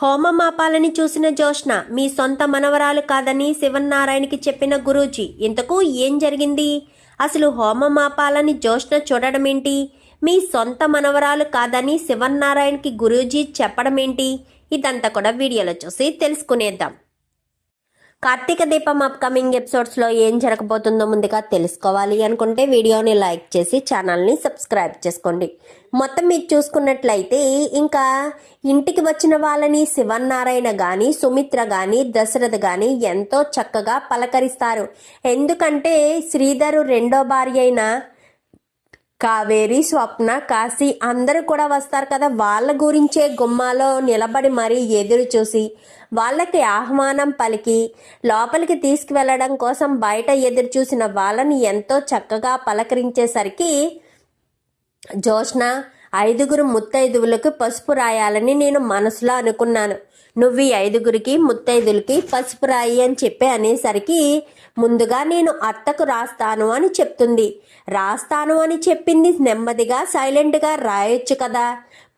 హోమమాపాలని చూసిన జోష్న మీ సొంత మనవరాలు కాదని శివన్నారాయణకి చెప్పిన గురూజీ ఇంతకు ఏం జరిగింది? అసలు హోమమాపాలని జోష్న చూడడమేంటి? మీ సొంత మనవరాలు కాదని శివన్నారాయణకి గురూజీ చెప్పడమేంటి? ఇదంతా కూడా వీడియోలో చూసి తెలుసుకునేద్దాం. కార్తీక దీపం అప్కమింగ్ ఎపిసోడ్స్లో ఏం జరగబోతుందో ముందుగా తెలుసుకోవాలి అనుకుంటే వీడియోని లైక్ చేసి ఛానల్ని సబ్స్క్రైబ్ చేసుకోండి. మొత్తం మీరు చూసుకున్నట్లయితే ఇంకా ఇంటికి వచ్చిన వాళ్ళని శివన్నారాయణ కానీ సుమిత్ర కానీ దశరథ కానీ ఎంతో చక్కగా పలకరిస్తారు. ఎందుకంటే శ్రీధరు రెండో భార్య అయిన కావేరి స్వప్న కాశీ అందరూ కూడా వస్తారు కదా. వాళ్ళ గురించే గుమ్మాలో నిలబడి మరీ ఎదురు చూసి వాళ్ళకి ఆహ్వానం పలికి లోపలికి తీసుకువెళ్ళడం కోసం బయట ఎదురు చూసిన వాళ్ళని ఎంతో చక్కగా పలకరించేసరికి జోష్న ఐదుగురు ముత్తైదువులకు పసుపు రాయాలని నేను మనసులో అనుకున్నాను. నువ్వు ఐదుగురికి ముత్తైదులకి పసుపు రాయి అని చెప్పి అనేసరికి ముందుగా నేను అత్తకు రాస్తాను అని చెప్తుంది. రాస్తాను అని చెప్పింది నెమ్మదిగా సైలెంట్గా రాయొచ్చు కదా.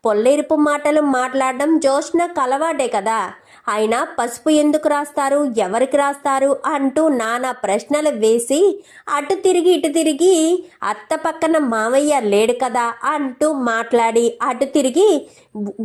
పొల్లేరుపు మాటలు మాట్లాడడం జోష్న కలవాడే కదా. అయినా పసుపు ఎందుకు రాస్తారు? ఎవరికి రాస్తారు? అంటూ నానా ప్రశ్నలు వేసి అటు తిరిగి ఇటు తిరిగి అత్త పక్కన మావయ్య లేడు కదా అంటూ మాట్లాడి అటు తిరిగి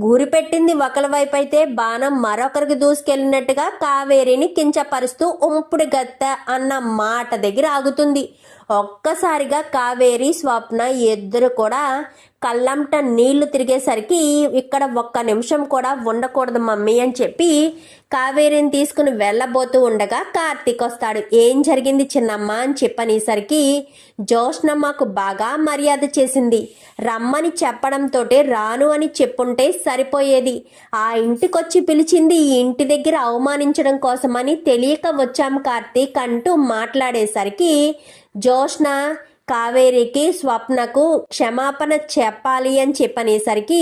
గురి పెట్టింది ఒకరి వైపు అయితే బాణం మరొకరికి దూసుకెళ్ళినట్టుగా కావేరిని కించపరుస్తూ ఉంపుడు గత్త అన్న మాట దగ్గర ఆగుతుంది. ఒక్కసారిగా కావేరి స్వప్న ఇద్దరు కూడా కళ్ళంట నీళ్ళు తిరిగేసరికి ఇక్కడ ఒక్క నిమిషం కూడా ఉండకూడదు మమ్మీ అని చెప్పి కావేరిని తీసుకుని వెళ్ళబోతూ ఉండగా కార్తీక్ వస్తాడు. ఏం జరిగింది చిన్నమ్మ అని చెప్పనేసరికి జోష్న బాగా మర్యాద చేసింది. రమ్మని చెప్పడంతో రాను అని చెప్పుంటే సరిపోయేది. ఆ ఇంటికొచ్చి పిలిచింది ఈ ఇంటి దగ్గర అవమానించడం కోసమని తెలియక వచ్చాం కార్తీక్ అంటూ మాట్లాడేసరికి జోష్న కావేరికి స్వప్నకు క్షమాపణ చెప్పాలి అని చెప్పనేసరికి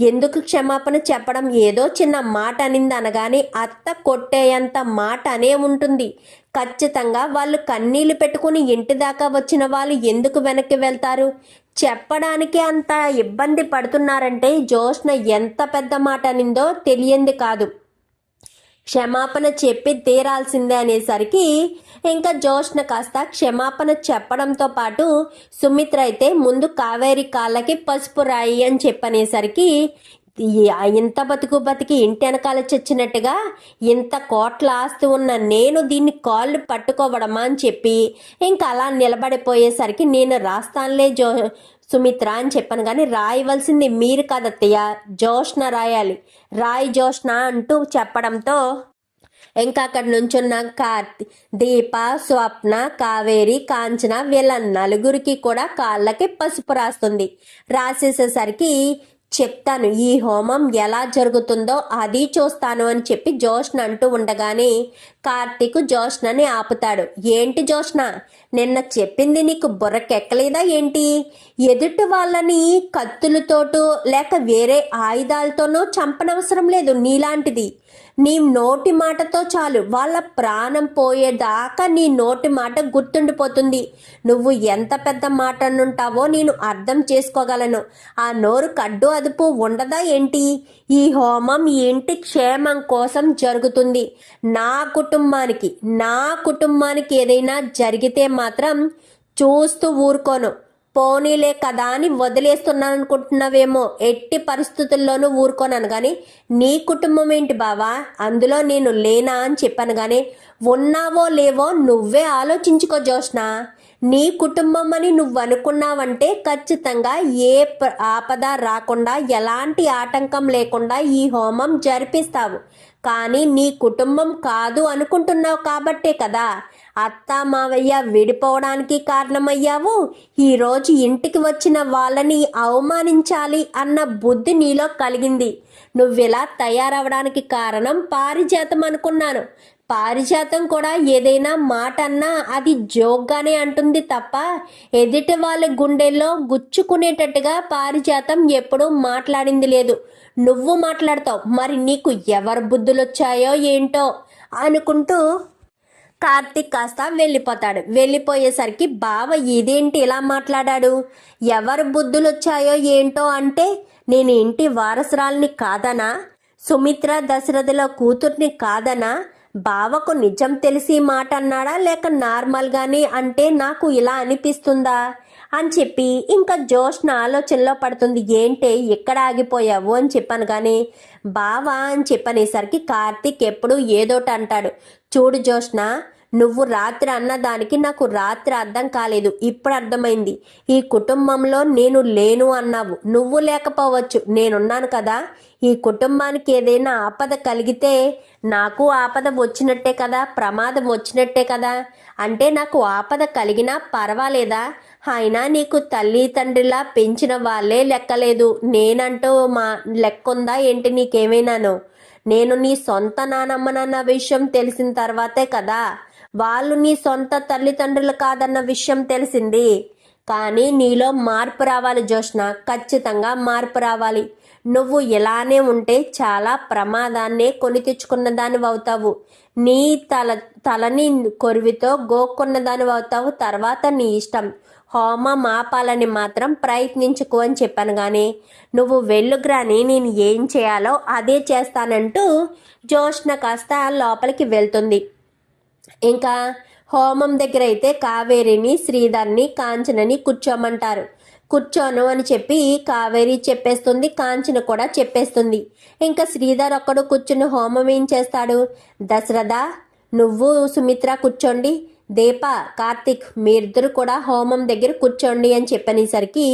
ఎందుకు క్షమాపణ చెప్పడం? ఏదో చిన్న మాట అనింది అనగానే అత్త కొట్టేంత మాట అనే ఉంటుంది. ఖచ్చితంగా వాళ్ళు కన్నీళ్ళు పెట్టుకుని ఇంటి దాకా వచ్చిన వాళ్ళు ఎందుకు వెనక్కి వెళ్తారు? చెప్పడానికి అంత ఇబ్బంది పడుతున్నారంటే జోష్న ఎంత పెద్ద మాట అనిందో తెలియంది కాదు. క్షమాపణ చెప్పి తీరాల్సిందే అనేసరికి ఇంకా జోష్న కాస్త క్షమాపణ చెప్పడంతో పాటు సుమిత్ర అయితే ముందు కావేరి కాళ్ళకి పసుపు రాయి అని చెప్పనేసరికి ఇంత బతుకు బతికి ఇంటి వెనకాల చచ్చినట్టుగా ఇంత కోట్ల ఆస్తి ఉన్న నేను దీన్ని కాళ్ళు పట్టుకోవడమా అని చెప్పి ఇంకా అలా నిలబడిపోయేసరికి నేను రాస్తానులే జో సుమిత్ర అని చెప్పాను కానీ రాయవలసింది మీరు కాదత్తయ్య జోష్న రాయాలి. రాయి జోష్న అంటూ చెప్పడంతో ఇంకా అక్కడ నుంచున్న కార్తి దీప స్వప్న కావేరి కాంచన వీళ్ళ నలుగురికి కూడా కాళ్ళకి పసుపు రాస్తుంది. రాసేసేసరికి చెప్తాను ఈ హోమం ఎలా జరుగుతుందో అది చూస్తాను అని చెప్పి జోష్ణ అంటూ ఉండగానే కార్తీక్ జోష్ణని ఆపుతాడు. ఏంటి జోష్ణ నిన్న చెప్పింది నీకు బుర్రకెక్కలేదా ఏంటి? ఎదుటి వాళ్ళని కత్తులతోటో లేక వేరే ఆయుధాలతోనో చంపనవసరం లేదు నీలాంటిది. నీ నోటి మాటతో చాలు. వాళ్ళ ప్రాణం పోయేదాకా నీ నోటి మాట గుర్తుండిపోతుంది. నువ్వు ఎంత పెద్ద మాట అనుంటావో నేను అర్థం చేసుకోగలను. ఆ నోరు కడ్డు అదుపు ఉండదా ఏంటి? ఈ హోమం ఇంటి క్షేమం కోసం జరుగుతుంది. నా కుటుంబానికి నా కుటుంబానికి ఏదైనా జరిగితే మాత్రం చూస్తూ ఊరుకోను. పోనీలే కదా అని వదిలేస్తున్నాను అనుకుంటున్నావేమో ఎట్టి పరిస్థితుల్లోనూ ఊరుకోనాను కానీ నీ కుటుంబం ఏంటి బావా? అందులో నేను లేనా అని చెప్పాను కానీ ఉన్నావో లేవో నువ్వే ఆలోచించుకో జోష్నా నీ కుటుంబం అని నువ్వు అనుకున్నావంటే ఖచ్చితంగా ఏ ప- ఆపద రాకుండా ఎలాంటి ఆటంకం లేకుండా ఈ హోమం జరిపిస్తావు. కానీ నీ కుటుంబం కాదు అనుకుంటున్నావు కాబట్టే కదా. అత్త మావయ్య విడిపోవడానికి కారణమయ్యావు? ఈరోజు ఇంటికి వచ్చిన వాళ్ళని అవమానించాలి అన్న బుద్ధి నీలో కలిగింది. నువ్విలా తయారవడానికి కారణం పారిజాతం అనుకున్నాను. పారిజాతం కూడా ఏదైనా మాట అన్నా అది జోక్గానే అంటుంది తప్ప ఎదుటి వాళ్ళ గుండెల్లో గుచ్చుకునేటట్టుగా పారిజాతం ఎప్పుడూ మాట్లాడింది లేదు. నువ్వు మాట్లాడతావు. మరి నీకు ఎవరు బుద్ధులొచ్చాయో ఏంటో అనుకుంటూ కార్తిక్ కాస్త వెళ్ళిపోతాడు. వెళ్ళిపోయేసరికి బావ ఇదేంటి ఇలా మాట్లాడాడు? ఎవరు బుద్ధులు వచ్చాయో ఏంటో అంటే నేను ఇంటి వారసురాల్ని కాదనా? సుమిత్ర దశరథుల కూతుర్ని కాదనా? బావకు నిజం తెలిసి మాట అన్నాడా? లేక నార్మల్గానే అంటే నాకు ఇలా అనిపిస్తుందా? అని చెప్పి ఇంకా జోష్న ఆలోచనలో పడుతుంది. ఏంటే ఎక్కడ ఆగిపోయావు? అని చెప్పాను కానీ బావా అని చెప్పనేసరికి కార్తీక్ ఎప్పుడు ఏదోటి అంటాడు. చూడు జోష్న నువ్వు రాత్రి అన్న దానికి నాకు రాత్రి అర్థం కాలేదు. ఇప్పుడు అర్థమైంది. ఈ కుటుంబంలో నేను లేను అన్నావు. నువ్వు లేకపోవచ్చు. నేనున్నాను కదా. ఈ కుటుంబానికి ఏదైనా ఆపద కలిగితే నాకు ఆపద వచ్చినట్టే కదా. ప్రమాదం వచ్చినట్టే కదా. అంటే నాకు ఆపద కలిగినా పర్వాలేదా? అయినా నీకు తల్లి తండ్రిలా పెంచిన వాళ్ళే లెక్కలేదు. నేనంటూ మా లెక్కుందా ఏంటి నీకేమైనాను? నేను నీ సొంత నానమ్మనన్న విషయం తెలిసిన తర్వాతే కదా. వాళ్ళు నీ సొంత తల్లిదండ్రులు కాదన్న విషయం తెలిసింది. కానీ నీలో మార్పు రావాలి జోష్న ఖచ్చితంగా మార్పు రావాలి. నువ్వు ఇలానే ఉంటే చాలా ప్రమాదాన్నే కొని తెచ్చుకున్న దానివి అవుతావు నీ తల తలని కొరివితో గోక్కున్నదాని అవుతావు తర్వాత నీ ఇష్టం. హోమం ఆపాలని మాత్రం ప్రయత్నించుకో అని చెప్పాను కానీ నువ్వు వెళ్ళుగ్రాని నేను ఏం చేయాలో అదే చేస్తానంటూ జోష్న కాస్త లోపలికి వెళ్తుంది. ఇంకా హోమం దగ్గర అయితే కావేరిని శ్రీధర్ని కాంచనని కూర్చోమంటారు. కూర్చోను అని చెప్పి కావేరి చెప్పేస్తుంది కాంచన కూడా చెప్పేస్తుంది. ఇంకా శ్రీధర్ ఒక్కడు కూర్చుని హోమం ఏం చేస్తాడు? దశరథ నువ్వు సుమిత్ర కూర్చోండి. దీప కార్తిక్ మీరిద్దరు కూడా హోమం దగ్గర కూర్చోండి అని చెప్పనేసరికి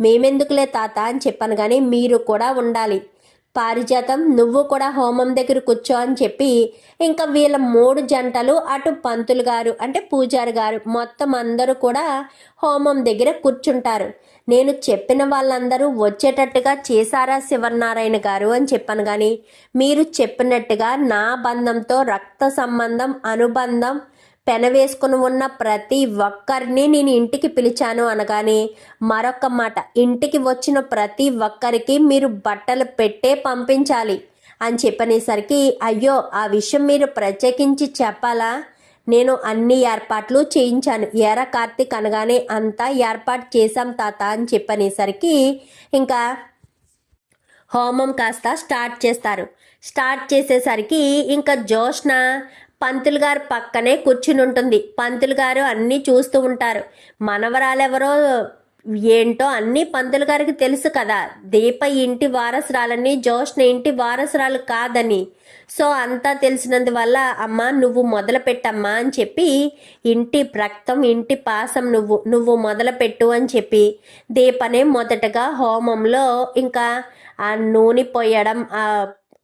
మేమెందుకులే తాత అని చెప్పాను కానీ మీరు కూడా ఉండాలి. పారిజాతం నువ్వు కూడా హోమం దగ్గర కూర్చో అని చెప్పి ఇంకా వీళ్ళ మూడు జంటలు అటు పంతులు గారు అంటే పూజారి గారు మొత్తం అందరూ కూడా హోమం దగ్గర కూర్చుంటారు. నేను చెప్పిన వాళ్ళందరూ వచ్చేటట్టుగా చేశారా శివనారాయణ గారు అని చెప్పాను కానీ మీరు చెప్పినట్టుగా నా బంధంతో రక్త సంబంధం అనుబంధం పెనవేసుకుని ఉన్న ప్రతి ఒక్కరిని నేను ఇంటికి పిలిచాను అనగానే మరొక మాట ఇంటికి వచ్చిన ప్రతి ఒక్కరికి మీరు బట్టలు పెట్టే పంపించాలి అని చెప్పనేసరికి అయ్యో ఆ విషయం మీరు ప్రత్యేకించి చెప్పాలా? నేను అన్ని ఏర్పాట్లు చేయించాను. ఎర కార్తీక్ అనగానే అంతా ఏర్పాటు చేశాం తాత అని చెప్పనేసరికి ఇంకా హోమం కాస్త స్టార్ట్ చేస్తారు. స్టార్ట్ చేసేసరికి ఇంకా జోష్న పంతులు గారు పక్కనే కూర్చుని ఉంటుంది. పంతులు గారు అన్నీ చూస్తూ ఉంటారు. మనవరాలెవరో ఏంటో అన్నీ పంతులు గారికి తెలుసు కదా. దీప ఇంటి వారసురాలని జోష్న ఇంటి వారసురాలు కాదని. సో అంతా తెలిసినందువల్ల అమ్మ నువ్వు మొదలు పెట్టమ్మా అని చెప్పి ఇంటి రక్తం ఇంటి పాసం నువ్వు నువ్వు మొదలు పెట్టు అని చెప్పి దీపనే మొదటగా హోమంలో ఇంకా ఆ నూనె పోయడం ఆ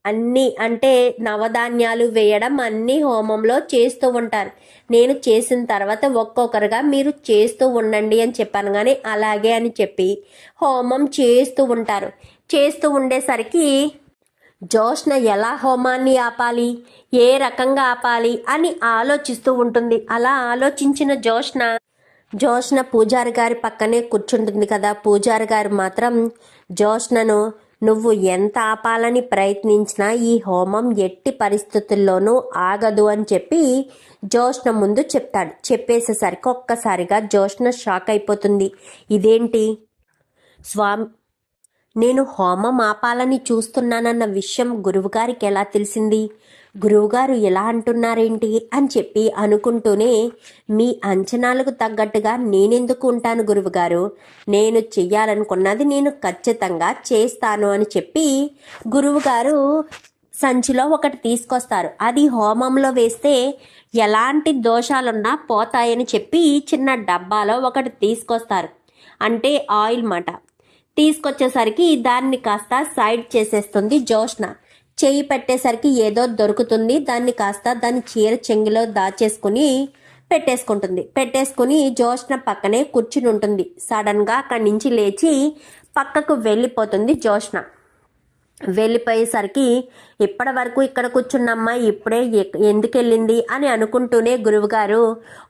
అన్నీ అంటే నవధాన్యాలు వేయడం అన్నీ హోమంలో చేస్తూ ఉంటారు. నేను చేసిన తర్వాత ఒక్కొక్కరుగా మీరు చేస్తూ ఉండండి అని చెప్పాను. కానీ అలాగే అని చెప్పి హోమం చేస్తూ ఉంటారు. చేస్తూ ఉండేసరికి జోష్న ఎలా హోమాన్ని ఆపాలి? ఏ రకంగా ఆపాలి? అని ఆలోచిస్తూ ఉంటుంది. అలా ఆలోచించిన జోష్న జోష్న పూజారి గారి పక్కనే కూర్చుంటుంది కదా. పూజారి గారు మాత్రం జోష్నను నువ్వు ఎంత ఆపాలని ప్రయత్నించినా ఈ హోమం ఎట్టి పరిస్థితుల్లోనూ ఆగదు అని చెప్పి జోష్న ముందు చెప్తాడు. చెప్పేసేసరికి ఒక్కసారిగా జోష్న షాక్ అయిపోతుంది. ఇదేంటి? స్వామి నేను హోమం ఆపాలని చూస్తున్నానన్న విషయం గురువుగారికి ఎలా తెలిసింది? గురువుగారు ఎలా అంటున్నారేంటి అని చెప్పి అనుకుంటూనే మీ అంచనాలకు తగ్గట్టుగా నేనెందుకు ఉంటాను గురువుగారు? నేను చెయ్యాలనుకున్నది నేను ఖచ్చితంగా చేస్తాను అని చెప్పి గురువుగారు సంచిలో ఒకటి తీసుకొస్తారు. అది హోమంలో వేస్తే ఎలాంటి దోషాలున్నా పోతాయని చెప్పి చిన్న డబ్బాలో ఒకటి తీసుకొస్తారు. అంటే ఆయిల్ మాట. తీసుకొచ్చేసరికి దాన్ని కాస్త సైడ్ చేసేస్తుంది జోష్న. చేయి పెట్టేసరికి ఏదో దొరుకుతుంది. దాన్ని కాస్త దాని చీర చెంగిలో దాచేసుకుని పెట్టేసుకుంటుంది. పెట్టేసుకుని జోష్న పక్కనే కూర్చుని ఉంటుంది. సడన్గా అక్కడి నుంచి లేచి పక్కకు వెళ్ళిపోతుంది జోష్న. వెళ్ళిపోయేసరికి ఇప్పటి వరకు ఇక్కడ కూర్చున్నమ్మా ఇప్పుడే ఎందుకెళ్ళింది ఎందుకు వెళ్ళింది అని అనుకుంటూనే గురువుగారు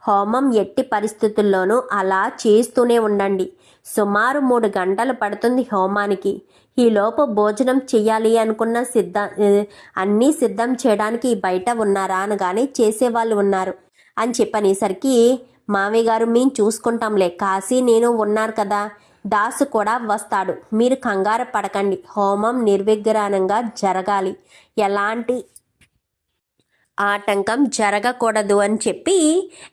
హోమం ఎట్టి పరిస్థితుల్లోనూ అలా చేస్తూనే ఉండండి. సుమారు మూడు గంటలు పడుతుంది హోమానికి. ఈలోపు భోజనం చెయ్యాలి అనుకున్న సిద్ధ అన్నీ సిద్ధం చేయడానికి బయట ఉన్నారా అనగానే చేసేవాళ్ళు ఉన్నారు. అని చెప్పనేసరికి మామయ్య గారు మేము చూసుకుంటాంలే కాశీ నేను ఉన్నారు కదా దాసు కూడా వస్తాడు మీరు కంగారు పడకండి హోమం నిర్విఘ్నంగా జరగాలి. ఎలాంటి ఆటంకం జరగకూడదు అని చెప్పి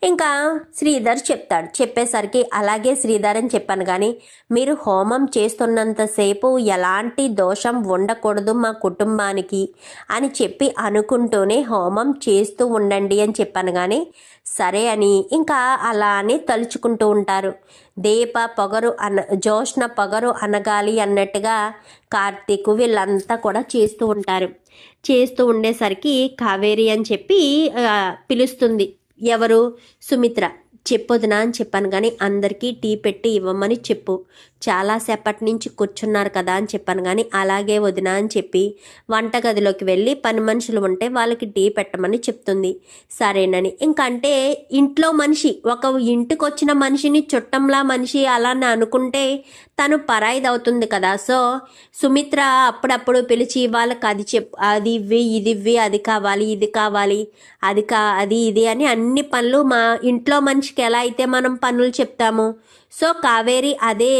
ఇంకా శ్రీధర్ చెప్తాడు. చెప్పేసరికి అలాగే శ్రీధర్ అని చెప్పాను కానీ మీరు హోమం చేస్తున్నంతసేపు ఎలాంటి దోషం ఉండకూడదు మా కుటుంబానికి అని చెప్పి అనుకుంటూనే హోమం చేస్తూ ఉండండి అని చెప్పాను కానీ సరే అని ఇంకా అలా అని తలుచుకుంటూ ఉంటారు. దీప పొగరు అన జోష్ణ పొగరు అనగాలి అన్నట్టుగా కార్తీక్ వీళ్ళంతా కూడా చేస్తూ ఉంటారు. చేస్తూ ఉండేసరికి కావేరి అని చెప్పి పిలుస్తుంది. ఎవరు? సుమిత్ర. చెప్పొద్దునా అని చెప్పాను కానీ అందరికీ టీ పెట్టి ఇవ్వమని చెప్పు. చాలాసేపటి నుంచి కూర్చున్నారు కదా అని చెప్పాను కానీ అలాగే వదినా అని చెప్పి వంటగదిలోకి వెళ్ళి పని మనుషులు ఉంటే వాళ్ళకి టీ పెట్టమని చెప్తుంది. సరేనని. ఇంకంటే ఇంట్లో మనిషి ఒక ఇంటికి వచ్చిన మనిషిని చుట్టంలా మనిషి అలా అని అనుకుంటే తను పరాయిదవుతుంది కదా. సో సుమిత్ర అప్పుడప్పుడు పిలిచి వాళ్ళకి అది చెప్ అది ఇవ్వి ఇది ఇవ్వి అది కావాలి ఇది కావాలి అది కా అది ఇది అని అన్ని పనులు మా ఇంట్లో మనిషికి ఎలా అయితే మనం పనులు చెప్తాము. సో కావేరి అదే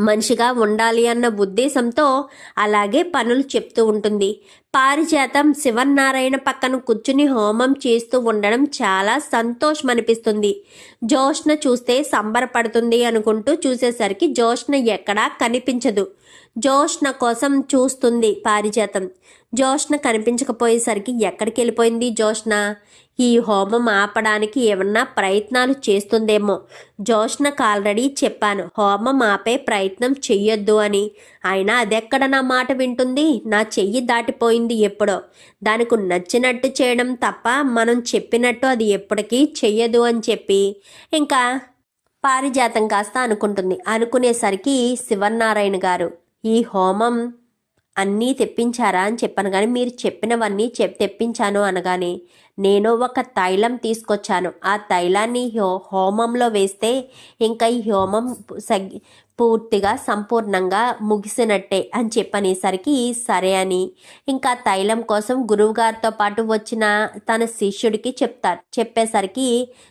మనిషిగా ఉండాలి అన్న ఉద్దేశంతో అలాగే పనులు చెప్తూ ఉంటుంది. పారిజాతం శివనారాయణ పక్కన కూర్చుని హోమం చేస్తూ ఉండడం చాలా సంతోషం అనిపిస్తుంది జోష్న చూస్తే సంబరపడుతుంది అనుకుంటూ చూసేసరికి జోష్న ఎక్కడా కనిపించదు. జోష్న కోసం చూస్తుంది పారిజాతం. జోష్న కనిపించకపోయేసరికి ఎక్కడికి వెళ్ళిపోయింది జోష్న? ఈ హోమం ఆపడానికి ఏమన్నా ప్రయత్నాలు చేస్తుందేమో? జోష్నకు ఆల్రెడీ చెప్పాను హోమం ఆపే ప్రయత్నం చెయ్యొద్దు అని. అయినా అదెక్కడ నా మాట వింటుంది? నా చెయ్యి దాటిపోయింది ఎప్పుడో. దానికి నచ్చినట్టు చేయడం తప్ప మనం చెప్పినట్టు అది ఎప్పటికీ చెయ్యదు అని చెప్పి. ఇంకా పారిజాతం కాస్త అనుకుంటుంది. అనుకునేసరికి శివనారాయణ గారు ఈ హోమం అన్నీ తెప్పించారా? అని చెప్పాను కానీ మీరు చెప్పినవన్నీ చెప్ తెప్పించాను అనగానే నేను ఒక తైలం తీసుకొచ్చాను. ఆ తైలాన్ని హో హోమంలో వేస్తే ఇంకా ఈ హోమం సగ్ పూర్తిగా సంపూర్ణంగా ముగిసినట్టే అని చెప్పనేసరికి సరే అని. ఇంకా తైలం కోసం గురువుగారితో పాటు వచ్చిన తన శిష్యుడికి చెప్తారు. చెప్పేసరికి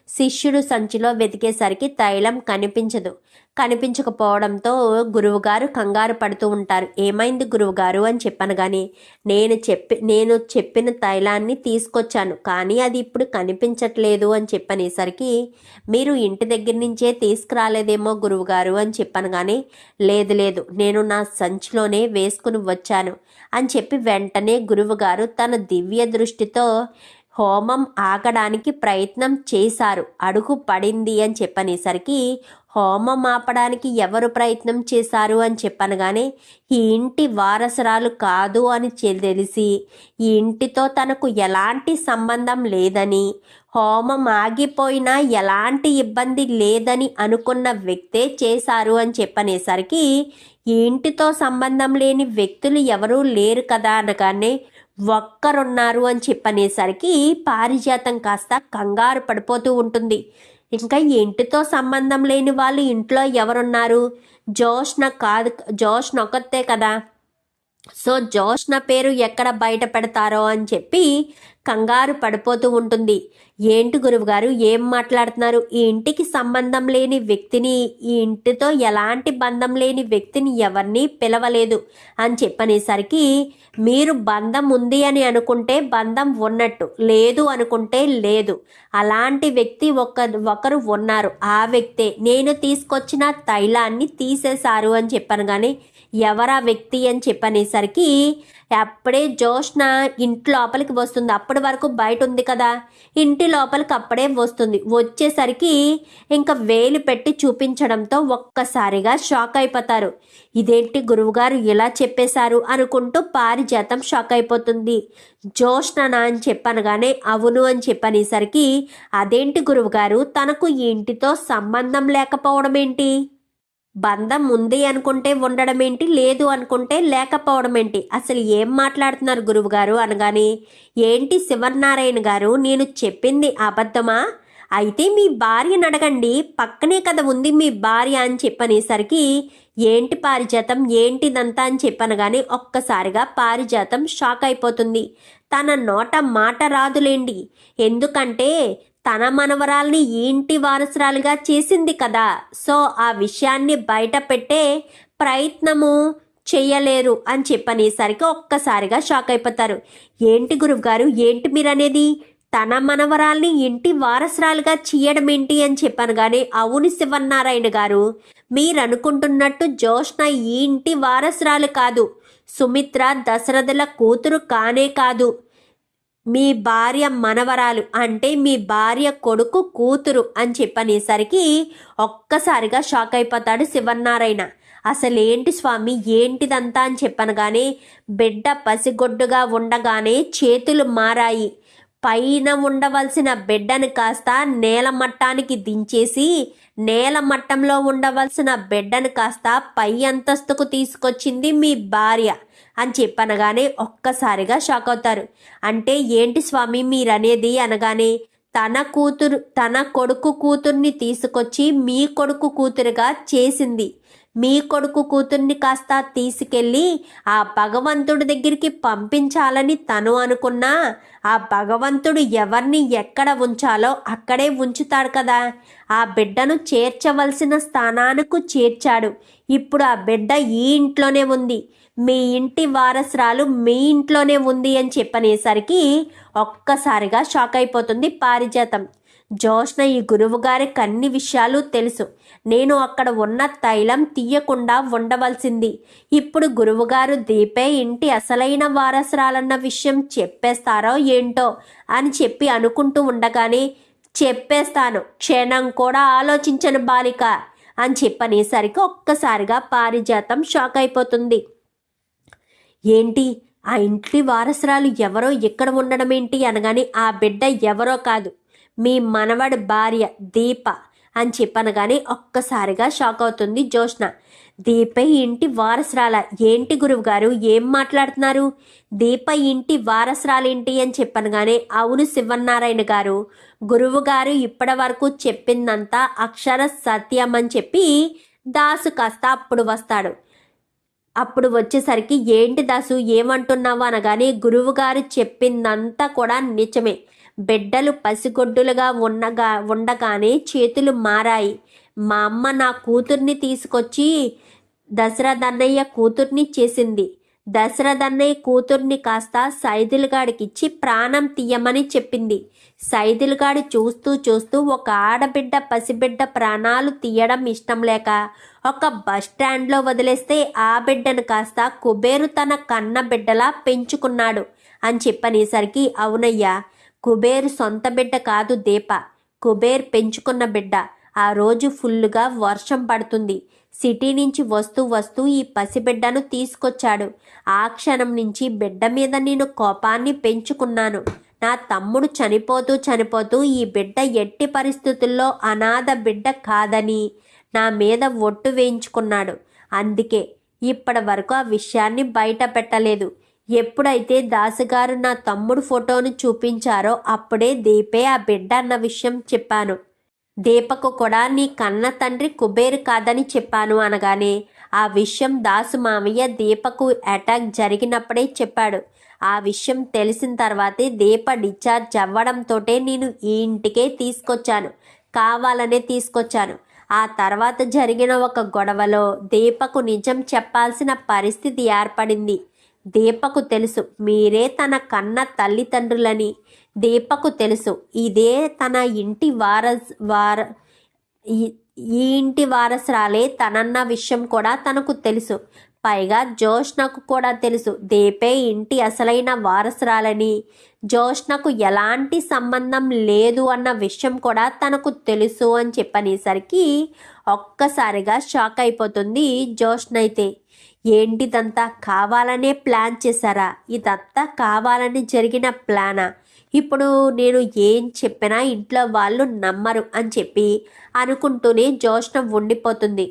శిష్యుడు సంచిలో వెతికేసరికి తైలం కనిపించదు. కనిపించకపోవడంతో గురువుగారు కంగారు పడుతూ ఉంటారు. ఏమైంది గురువుగారు అని చెప్పాను కానీ నేను చెప్పి నేను చెప్పిన తైలాన్ని తీసుకొచ్చాను. కానీ అది ఇప్పుడు కనిపించట్లేదు అని చెప్పనేసరికి మీరు ఇంటి దగ్గర నుంచే తీసుకురాలేదేమో గురువుగారు అని చెప్పాను కానీ లేదు లేదు నేను నా సంచిలోనే వేసుకుని వచ్చాను అని చెప్పి వెంటనే గురువుగారు తన దివ్య దృష్టితో హోమం ఆగడానికి ప్రయత్నం చేశారు. అడుగు పడింది అని చెప్పనేసరికి హోమం ఆపడానికి ఎవరు ప్రయత్నం చేశారు అని చెప్పనగానే ఈ ఇంటి వారసురాలు కాదు అని తెలిసి ఈ ఇంటితో తనకు ఎలాంటి సంబంధం లేదని హోమం ఆగిపోయినా ఎలాంటి ఇబ్బంది లేదని అనుకున్న వ్యక్తే చేశారు అని చెప్పనేసరికి ఈ ఇంటితో సంబంధం లేని వ్యక్తులు ఎవరూ లేరు కదా అనగానే ఒక్కరున్నారు అని చెప్పనేసరికి పారిజాతం కాస్త కంగారు పడిపోతూ ఉంటుంది. ఇంకా ఇంటితో సంబంధం లేని వాళ్ళు ఇంట్లో ఎవరున్నారు? జోష్న కాదు జోష్న నొక్కతే కదా. సో జోష్న పేరు ఎక్కడ బయట పెడతారో అని చెప్పి కంగారు పడిపోతూ ఉంటుంది. ఏంటి గురువుగారు ఏం మాట్లాడుతున్నారు? ఈ ఇంటికి సంబంధం లేని వ్యక్తిని ఈ ఇంటితో ఎలాంటి బంధం లేని వ్యక్తిని ఎవరిని పిలవలేదు అని చెప్పనేసరికి మీరు బంధం ఉంది అని అనుకుంటే బంధం ఉన్నట్టు లేదు అనుకుంటే లేదు. అలాంటి వ్యక్తి ఒక ఒకరు ఉన్నారు. ఆ వ్యక్తే నేను తీసుకొచ్చిన తైలాన్ని తీసేశారు అని చెప్పాను కానీ ఎవరా వ్యక్తి అని చెప్పనేసరికి అప్పుడే జోష్న ఇంటి లోపలికి వస్తుంది. అప్పటి వరకు బయట ఉంది కదా. ఇంటి లోపలికి అప్పుడే వస్తుంది. వచ్చేసరికి ఇంకా వేలు పెట్టి చూపించడంతో ఒక్కసారిగా షాక్ అయిపోతారు. ఇదేంటి గురువుగారు ఇలా చెప్పేశారు అనుకుంటూ పారిజాతం షాక్ అయిపోతుంది. జోష్న అని చెప్పనగానే అవును అని చెప్పనేసరికి అదేంటి గురువుగారు తనకు ఇంటితో సంబంధం లేకపోవడం ఏంటి బంధం ఉంది అనుకుంటే ఉండడం ఏంటి? లేదు అనుకుంటే లేకపోవడం ఏంటి? అసలు ఏం మాట్లాడుతున్నారు గురువుగారు అనగానే ఏంటి శివనారాయణ గారు నేను చెప్పింది అబద్ధమా? అయితే మీ భార్యను అడగండి. పక్కనే కదా ఉంది మీ భార్య అని చెప్పనేసరికి ఏంటి పారిజాతం? ఏంటిదంతా అని చెప్పనగానే ఒక్కసారిగా పారిజాతం షాక్ అయిపోతుంది. తన నోట మాట రాదులేండి. ఎందుకంటే తన మనవరాల్ని ఇంటి వారసురాలుగా చేసింది కదా? సో ఆ విషయాన్ని బయట పెట్టే ప్రయత్నము చెయ్యలేరు అని చెప్పనేసరికి ఒక్కసారిగా షాక్ అయిపోతారు. ఏంటి గురువుగారు? ఏంటి మీరనేది? తన మనవరాల్ని ఇంటి వారసురాలుగా చేయడం ఏంటి అని చెప్పాను కానీ అవును శివన్నారాయణ గారు మీరు అనుకుంటున్నట్టు జోష్న ఈ ఇంటి వారసురాలు కాదు. సుమిత్ర దశరథుల కూతురు కానే కాదు. మీ భార్య మనవరాలు అంటే మీ భార్య కొడుకు కూతురు అని చెప్పనేసరికి ఒక్కసారిగా షాక్ అయిపోతాడు శివన్నారాయణ. అసలేంటి స్వామి ఏంటిదంతా అని చెప్పను కానీ బిడ్డ పసిగొడ్డుగా ఉండగానే చేతులు మారాయి. పైన ఉండవలసిన బిడ్డను కాస్త నేల మట్టానికి దించేసి నేల మట్టంలో ఉండవలసిన బిడ్డను కాస్త పై అంతస్తుకు తీసుకొచ్చింది మీ భార్య. అని చెప్పనగానే ఒక్కసారిగా షాక్ అవుతారు. అంటే ఏంటి స్వామి మీరనేది అనగానే తన కూతురు తన కొడుకు కూతుర్ని తీసుకొచ్చి మీ కొడుకు కూతురుగా చేసింది. మీ కొడుకు కూతుర్ని కాస్త తీసుకెళ్ళి ఆ భగవంతుడి దగ్గరికి పంపించాలని తను అనుకున్నా ఆ భగవంతుడు ఎవరిని ఎక్కడ ఉంచాలో అక్కడే ఉంచుతాడు కదా. ఆ బిడ్డను చేర్చవలసిన స్థానానికి చేర్చాడు. ఇప్పుడు ఆ బిడ్డ ఈ ఇంట్లోనే ఉంది. మీ ఇంటి వారసురాలు మీ ఇంట్లోనే ఉంది అని చెప్పనేసరికి ఒక్కసారిగా షాక్ అయిపోతుంది పారిజాతం. జోష్న ఈ గురువుగారికి అన్ని విషయాలు తెలుసు. నేను అక్కడ ఉన్న తైలం తీయకుండా ఉండవలసింది. ఇప్పుడు గురువుగారు దీపే ఇంటి అసలైన వారసురాలన్న విషయం చెప్పేస్తారో ఏంటో అని చెప్పి అనుకుంటూ ఉండగానే చెప్పేస్తాను క్షణం కూడా ఆలోచించను బాలిక అని చెప్పనేసరికి ఒక్కసారిగా పారిజాతం షాక్ అయిపోతుంది. ఏంటి? ఆ ఇంటి వారసురాలు ఎవరో ఇక్కడ ఉండడం ఏంటి అనగానే ఆ బిడ్డ ఎవరో కాదు. మీ మనవడి భార్య దీప అని చెప్పనగానే ఒక్కసారిగా షాక్ అవుతుంది జోష్న దీప ఇంటి వారసురాల? ఏంటి గురువు గారు ఏం మాట్లాడుతున్నారు? దీప ఇంటి వారసురాలేంటి అని చెప్పనగానే అవును శివన్నారాయణ గారు. గురువు గారు ఇప్పటి వరకు చెప్పిందంతా అక్షర సత్యం అని చెప్పి దాసు కాస్త అప్పుడు వస్తాడు. అప్పుడు వచ్చేసరికి ఏంటి దాసు ఏమంటున్నావు అనగానే గురువుగారు చెప్పిందంతా కూడా నిజమే. బిడ్డలు పసిగొడ్డులుగా ఉన్నగా ఉండగానే చేతులు మారాయి. మా అమ్మ నా కూతుర్ని తీసుకొచ్చి దశరథన్నయ్య కూతుర్ని చేసింది. దశరథన్నయ్య కూతుర్ని కాస్త సైదులుగాడికిచ్చి ప్రాణం తీయమని చెప్పింది. సైదులుగాడు చూస్తూ చూస్తూ ఒక ఆడబిడ్డ పసిబిడ్డ ప్రాణాలు తీయడం ఇష్టం లేక ఒక బస్ స్టాండ్లో వదిలేస్తే ఆ బిడ్డను కాస్త కుబేరు తన కన్న బిడ్డలా పెంచుకున్నాడు అని చెప్పనేసరికి అవునయ్యా కుబేరు సొంత బిడ్డ కాదు దీప. కుబేర్ పెంచుకున్న బిడ్డ. ఆ రోజు ఫుల్లుగా వర్షం పడుతుంది. సిటీ నుంచి వస్తూ వస్తూ ఈ పసిబిడ్డను తీసుకొచ్చాడు. ఆ క్షణం నుంచి బిడ్డ మీద నేను కోపాన్ని పెంచుకున్నాను. నా తమ్ముడు చనిపోతూ చనిపోతూ ఈ బిడ్డ ఎట్టి పరిస్థితుల్లో అనాథ బిడ్డ కాదని నా మీద ఒట్టు వేయించుకున్నాడు. అందుకే ఇప్పటి వరకు ఆ విషయాన్ని బయట పెట్టలేదు. ఎప్పుడైతే దాసుగారు నా తమ్ముడు ఫోటోను చూపించారో అప్పుడే దీపే ఆ బిడ్డ అన్న విషయం చెప్పాను. దీపకు కూడా నీ కన్న తండ్రి కుబేరు కాదని చెప్పాను అనగానే ఆ విషయం దాసు మామయ్య దీపకు అటాక్ జరిగినప్పుడే చెప్పాడు. ఆ విషయం తెలిసిన తర్వాతే దీప డిశ్చార్జ్ అవ్వడంతోటే నేను ఈ ఇంటికే తీసుకొచ్చాను కావాలనే తీసుకొచ్చాను. ఆ తర్వాత జరిగిన ఒక గొడవలో దీపకు నిజం చెప్పాల్సిన పరిస్థితి ఏర్పడింది. దీపకు తెలుసు మీరే తన కన్న తల్లిదండ్రులని దీపకు తెలుసు. ఇదే తన ఇంటి వారస్ వార ఈ- ఈ ఇంటి వారసురాలే తనన్న విషయం కూడా తనకు తెలుసు. పైగా జోష్నకు కూడా తెలుసు. దీపే ఇంటి అసలైన వారసురాలని. జోష్నకు ఎలాంటి సంబంధం లేదు అన్న విషయం కూడా తనకు తెలుసు అని చెప్పనేసరికి ఒక్కసారిగా షాక్ అయిపోతుంది జోష్నైతే. ఏంటిదంతా కావాలనే ప్లాన్ చేశారా? ఇదంతా కావాలని జరిగిన ప్లానా? ఇప్పుడు నేను ఏం చెప్పినా ఇంట్లో వాళ్ళు నమ్మరు అని చెప్పి అనుకుంటూనే జోష్ణ ఉండిపోతుంది.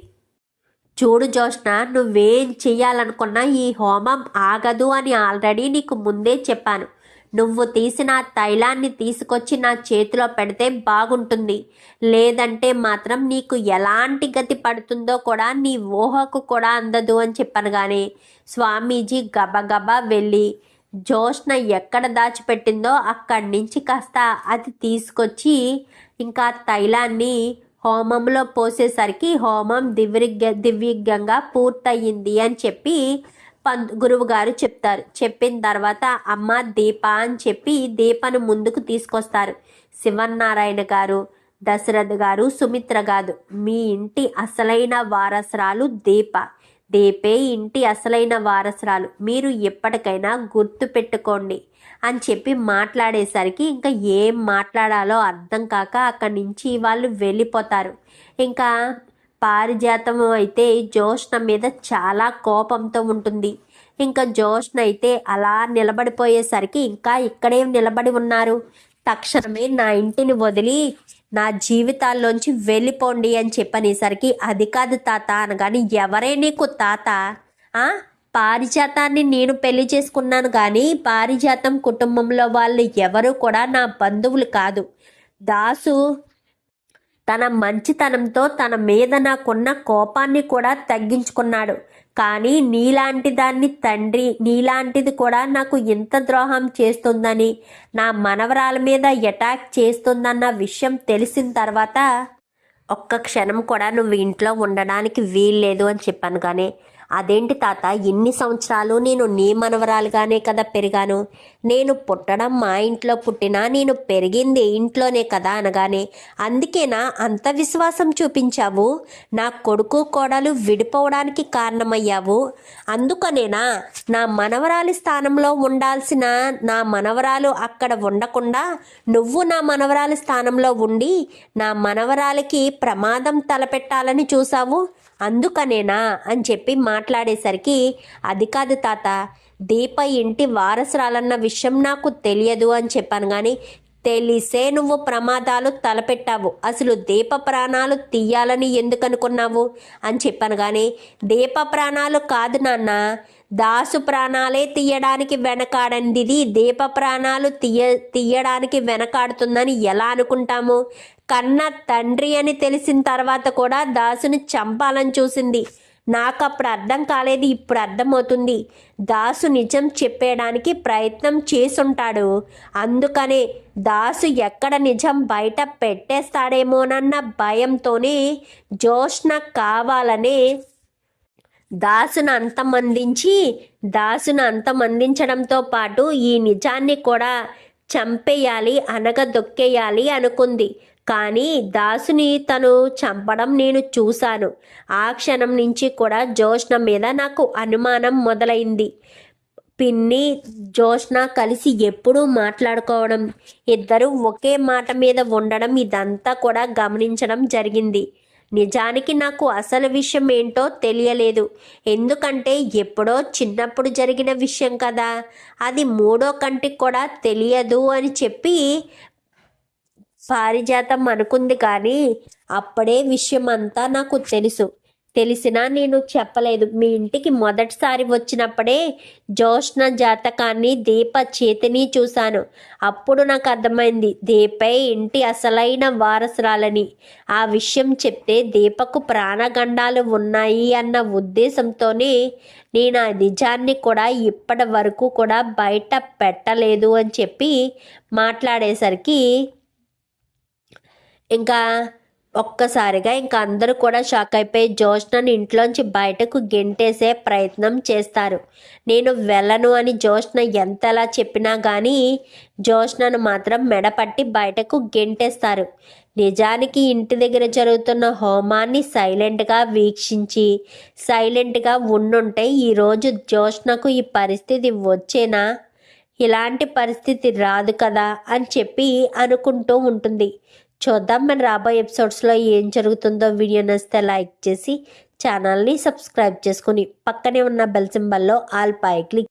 చూడు జోష్ణ నువ్వేం చెయ్యాలనుకున్నా ఈ హోమం ఆగదు అని ఆల్రెడీ నీకు ముందే చెప్పాను. నువ్వు తీసిన తైలాన్ని తీసుకొచ్చి నా చేతిలో పెడితే బాగుంటుంది. లేదంటే మాత్రం నీకు ఎలాంటి గతి పడుతుందో కూడా నీ ఊహకు కూడా అందదు అని చెప్పాను కానీ స్వామీజీ గబగబా వెళ్ళి జోష్న ఎక్కడ దాచిపెట్టిందో అక్కడి నుంచి కాస్త అది తీసుకొచ్చి ఇంకా తైలాన్ని హోమంలో పోసేసరికి హోమం దివ్య దివ్యంగా పూర్తయింది అని చెప్పి పంత్ గురువు గారు చెప్తారు. చెప్పిన తర్వాత అమ్మ దీప అని చెప్పి దీపను ముందుకు తీసుకొస్తారు. శివన్నారాయణ గారు దశరథ్ గారు సుమిత్ర గారు మీ ఇంటి అసలైన వారసురాలు దీప. దీపే ఇంటి అసలైన వారసురాలు. మీరు ఎప్పటికైనా గుర్తు పెట్టుకోండి అని చెప్పి మాట్లాడేసరికి ఇంకా ఏం మాట్లాడాలో అర్థం కాక అక్కడి నుంచి వాళ్ళు వెళ్ళిపోతారు. ఇంకా పారిజాతం అయితే జోష్ణ మీద చాలా కోపంతో ఉంటుంది. ఇంకా జోష్ణ అయితే అలా నిలబడిపోయేసరికి ఇంకా ఇక్కడే నిలబడి ఉన్నారు. తక్షణమే నా ఇంటిని వదిలి నా జీవితాల్లోంచి వెళ్ళిపోండి అని చెప్పనేసరికి అది కాదు తాత అనగాని ఎవరే నీకు తాత? ఆ? పారిజాతాన్ని నేను పెళ్ళి చేసుకున్నాను కానీ పారిజాతం కుటుంబంలో వాళ్ళు ఎవరు కూడా నా బంధువులు కాదు. దాసు తన మంచితనంతో తన మీద నాకున్న కోపాన్ని కూడా తగ్గించుకున్నాడు. కానీ నీలాంటి దాన్ని తండ్రి నీలాంటిది కూడా నాకు ఇంత ద్రోహం చేస్తుందని నా మనవరాల మీద అటాక్ చేస్తుందన్న విషయం తెలిసిన తర్వాత ఒక్క క్షణం కూడా నువ్వు ఇంట్లో ఉండడానికి వీల్లేదు అని చెప్పాను కానీ అదేంటి తాత ఎన్ని సంవత్సరాలు నేను నీ మనవరాలుగానే కదా పెరిగాను. నేను పుట్టడం మా ఇంట్లో పుట్టినా నేను పెరిగింది ఇంట్లోనే కదా అనగానే. అందుకేనా అంత విశ్వాసం చూపించావు? నా కొడుకు కోడలు విడిపోవడానికి కారణమయ్యావు. అందుకనేనా నా మనవరాలి స్థానంలో ఉండాల్సిన నా మనవరాలు అక్కడ ఉండకుండా నువ్వు నా మనవరాలి స్థానంలో ఉండి నా మనవరాలికి ప్రమాదం తలపెట్టాలని చూసావు అందుకనేనా అని చెప్పి మాట్లాడేసరికి అది కాదు తాత దీప ఇంటి వారసురాలన్న విషయం నాకు తెలియదు అని చెప్పాను కానీ తెలిసే నువ్వు ప్రమాదాలు తలపెట్టావు. అసలు దీప ప్రాణాలు తీయాలని ఎందుకు అనుకున్నావు అని చెప్పాను కానీ దీప ప్రాణాలు కాదు నాన్న దాసు ప్రాణాలే తీయడానికి వెనకాడంది దీప ప్రాణాలు తీయ తీయడానికి వెనకాడుతుందని ఎలా అనుకుంటాము? కన్న తండ్రి అని తెలిసిన తర్వాత కూడా దాసుని చంపాలని చూసింది. నాకు అప్పుడు అర్థం కాలేదు ఇప్పుడు అర్థమవుతుంది. దాసు నిజం చెప్పేయడానికి ప్రయత్నం చేసుంటాడు. అందుకనే దాసు ఎక్కడ నిజం బయట పెట్టేస్తాడేమోనన్న భయంతోనే జోష్న కావాలనే దాసును అంతమందించి దాసును అంతమందించడంతో పాటు ఈ నిజాన్ని కూడా చంపేయాలి అనగదొక్కేయాలి అనుకుంది. కానీ దాసుని తను చంపడం నేను చూశాను. ఆ క్షణం నుంచి కూడా జోష్ణ మీద నాకు అనుమానం మొదలైంది. పిన్ని జోష్ణ కలిసి ఎప్పుడూ మాట్లాడుకోవడం ఇద్దరు ఒకే మాట మీద ఉండడం ఇదంతా కూడా గమనించడం జరిగింది. నిజానికి నాకు అసలు విషయం ఏంటో తెలియలేదు. ఎందుకంటే ఎప్పుడో చిన్నప్పుడు జరిగిన విషయం కదా. అది మూడో కంటికి కూడా తెలియదు అని చెప్పి పారిజాతం అనుకుంది కానీ అప్పుడే విషయం అంతా నాకు తెలుసు. తెలిసినా నేను చెప్పలేదు. మీ ఇంటికి మొదటిసారి వచ్చినప్పుడే జోష్న జాతకాన్ని దీప చేతిని చూశాను. అప్పుడు నాకు అర్థమైంది దీపై ఇంటి అసలైన వారసురాలని. ఆ విషయం చెప్తే దీపకు ప్రాణగండాలు ఉన్నాయి అన్న ఉద్దేశంతోనే నేను ఆ నిజాన్ని కూడా ఇప్పటి వరకు కూడా బయట పెట్టలేదు అని చెప్పి మాట్లాడేసరికి ఇంకా ఒక్కసారిగా ఇంకా అందరూ కూడా షాక్ అయిపోయి జోష్నను ఇంట్లోంచి బయటకు గెంటేసే ప్రయత్నం చేస్తారు. నేను వెళ్ళను అని జోష్న ఎంతలా చెప్పినా కానీ జోష్నను మాత్రం మెడపట్టి బయటకు గెంటేస్తారు. నిజానికి ఇంటి దగ్గర జరుగుతున్న హోమాన్ని సైలెంట్గా వీక్షించి సైలెంట్గా ఉండుంటే ఈరోజు జోష్నకు ఈ పరిస్థితి వచ్చేనా? ఇలాంటి పరిస్థితి రాదు కదా అని చెప్పి అనుకుంటూ ఉంటుంది. చూద్దాం. మన రాబోయే ఎపిసోడ్స్లో ఏం జరుగుతుందో వీడియో నచ్చితే లైక్ చేసి ఛానల్ని సబ్స్క్రైబ్ చేసుకుని పక్కనే ఉన్న బెల్ సింబల్లో ఆల్ పై క్లిక్